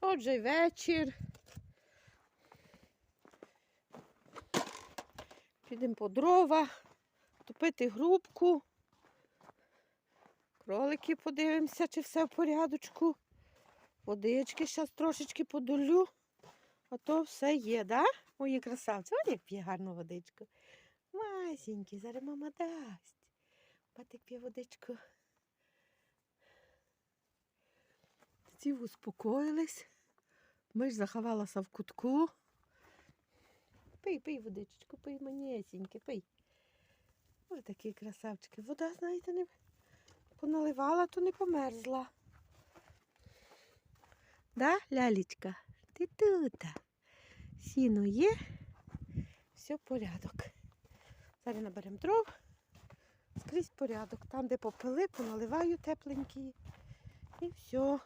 Отже, вечір. Підемо по дрова, топити грубку. Кролики подивимося, чи все в порядочку. Водички зараз трошечки подолю. А то все є, да? Мої красавці. Ось як п'є гарну водичку. Масінькі, зараз мама дасть. Батик п'є водичку. Ці успокоїлись. Ми ж заховалася в кутку. Пий, пий водичку, пий манісіньке, пий. Ось такі красавчики. Вода, знаєте, не поналивала, то не померзла. Да, лялечка? Ти тут. Сіно є. Все порядок. Зараз наберемо дров. Скрізь порядок. Там, де попили, поналиваю тепленькі. І все.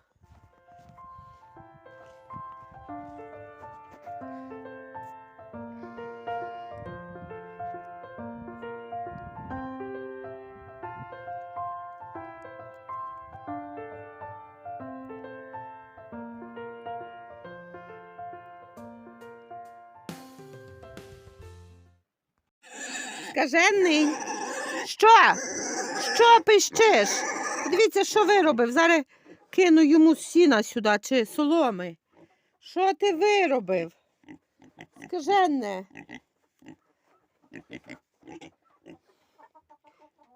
Скажений. Що? Що пищиш? Дивіться, що виробив. Зараз кину йому сіна сюди чи соломи. Що ти виробив? Скажене.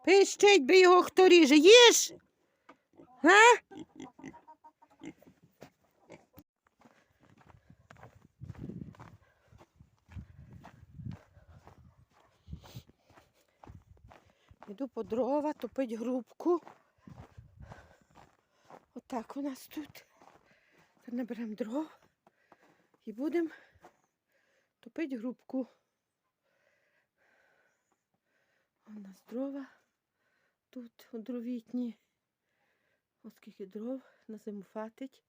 Пищить би його хто ріже. Їж? Га? Йду по дрова, топить грубку. Отак у нас тут. Наберемо дров і будемо топити грубку. У нас дрова тут дровітні. Ось скільки дров на зиму хватить.